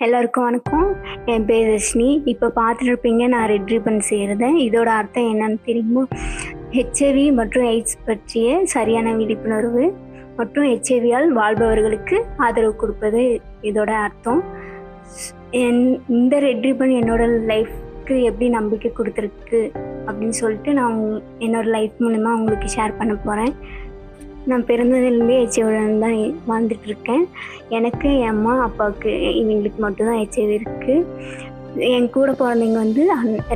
எல்லாருக்கும் வணக்கம். என் பேர் ரஷ்னி இப்போ பார்த்துருப்பீங்க நான் ரெட் ரிப்பன் செய்கிறேன் இதோட அர்த்தம் என்னன்னு தெரியுமோ? ஹெச்ஐவி மற்றும் எய்ட்ஸ் பற்றிய சரியான விழிப்புணர்வு மற்றும் ஹெச்ஐவியால் வாழ்பவர்களுக்கு ஆதரவு கொடுப்பது இதோட அர்த்தம். என் இந்த ரெட் ரிப்பன் என்னோட லைஃப்க்கு எப்படி நம்பிக்கை கொடுத்துருக்கு அப்படின்னு சொல்லிட்டு நான் உங்க- என்னோட லைஃப் மூலிமா உங்களுக்கு ஷேர் பண்ண போகிறேன் நான் பிறந்ததுலேருந்தே ஹெச்ஐவியுடன் தான் வாழ்ந்துட்டு இருக்கேன் எனக்கு என் அம்மா அப்பாவுக்கு இவங்களுக்கு மட்டும்தான் ஹெச்ஐவி இருக்குது என் கூட பிறந்தவங்க வந்து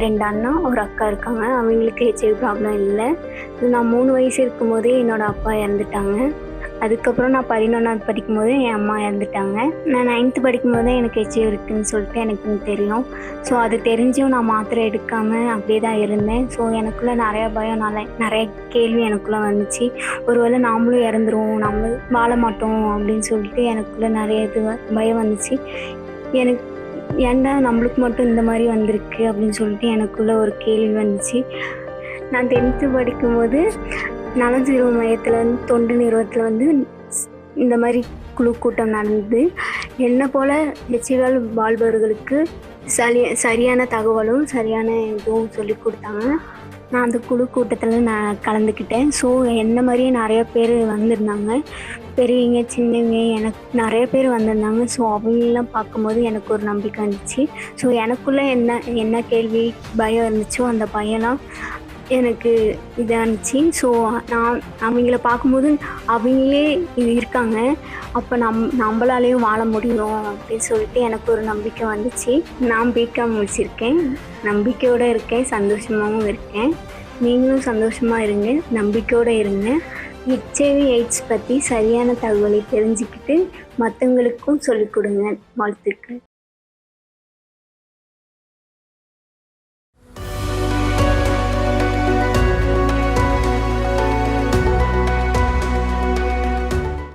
ரெண்டு அண்ணா ஒரு அக்கா இருக்காங்க. அவங்களுக்கு ஹெச்ஐவி ப்ராப்ளம் இல்லை. நான் மூணு வயசு இருக்கும்போதே என்னோடய அப்பா இறந்துட்டாங்க. அதுக்கப்புறம் நான் பதினொன்றாவது படிக்கும்போது என் அம்மா இறந்துட்டாங்க. நான் நைன்த்து படிக்கும்போதே எனக்கு ஹெச்ஐவி இருக்குதுன்னு சொல்லிட்டு எனக்கு தெரியும். ஸோ அது தெரிஞ்சும் நான் மாத்திரை எடுக்காமல் அப்படியே தான் இருந்தேன். ஸோ எனக்குள்ளே நிறையா பயம் நல்ல நிறைய கேள்வி எனக்குள்ளே வந்துச்சு. ஒருவேளை நாமளும் இறந்துருவோம் நம்ம வாழ மாட்டோம் அப்படின்னு சொல்லிட்டு எனக்குள்ளே நிறைய இது வ- பயம் வந்துச்சு. எனக்கு ஏன்டா நம்மளுக்கு மட்டும் இந்த மாதிரி வந்திருக்கு அப்படின்னு சொல்லிட்டு எனக்குள்ளே ஒரு கேள்வி வந்துச்சு. நான் டென்த்து படிக்கும்போது நலஞ்சிருவ மையத்தில் வந்து தொண்டு நிறுவனத்தில் வந்து இந்த மாதிரி குழு கூட்டம் நடந்தது. என்ன போல் ஹெச்சிவால் வாழ்பவர்களுக்கு சரி சரியான தகவலும் சரியான இதுவும் சொல்லி கொடுத்தாங்க. நான் அந்த குழு கூட்டத்தில் நான் கலந்துக்கிட்டேன். ஸோ என்ன மாதிரியே நிறைய பேர் வந்திருந்தாங்க. பெரியவங்க சின்னவங்க எனக்கு நிறைய பேர் வந்திருந்தாங்க. ஸோ அவங்களெலாம் பார்க்கும்போது எனக்கு ஒரு நம்பிக்கை வந்துச்சு. ஸோ எனக்குள்ளே என்ன என்ன கேள்வி பயம் இருந்துச்சோ அந்த பயம்லாம் எனக்கு இதாக இருந்துச்சு ஸோ நான் அவங்கள பார்க்கும்போது அவங்களே இது இருக்காங்க. அப்போ நம் நம்மளாலேயும் வாழ முடியும் அப்படின்னு சொல்லிட்டு எனக்கு ஒரு நம்பிக்கை வந்துச்சு. நான் பிகாம் முடிச்சிருக்கேன். நம்பிக்கையோடு இருக்கேன். சந்தோஷமாகவும் இருக்கேன். நீங்களும் சந்தோஷமாக இருங்க. நம்பிக்கையோடு இருங்க. ஹெச்ஐவி எய்ட்ஸ் பற்றி சரியான தகவலை தெரிஞ்சுக்கிட்டு மற்றவங்களுக்கும் சொல்லிக் கொடுங்க. வாழ்த்துக்கள்.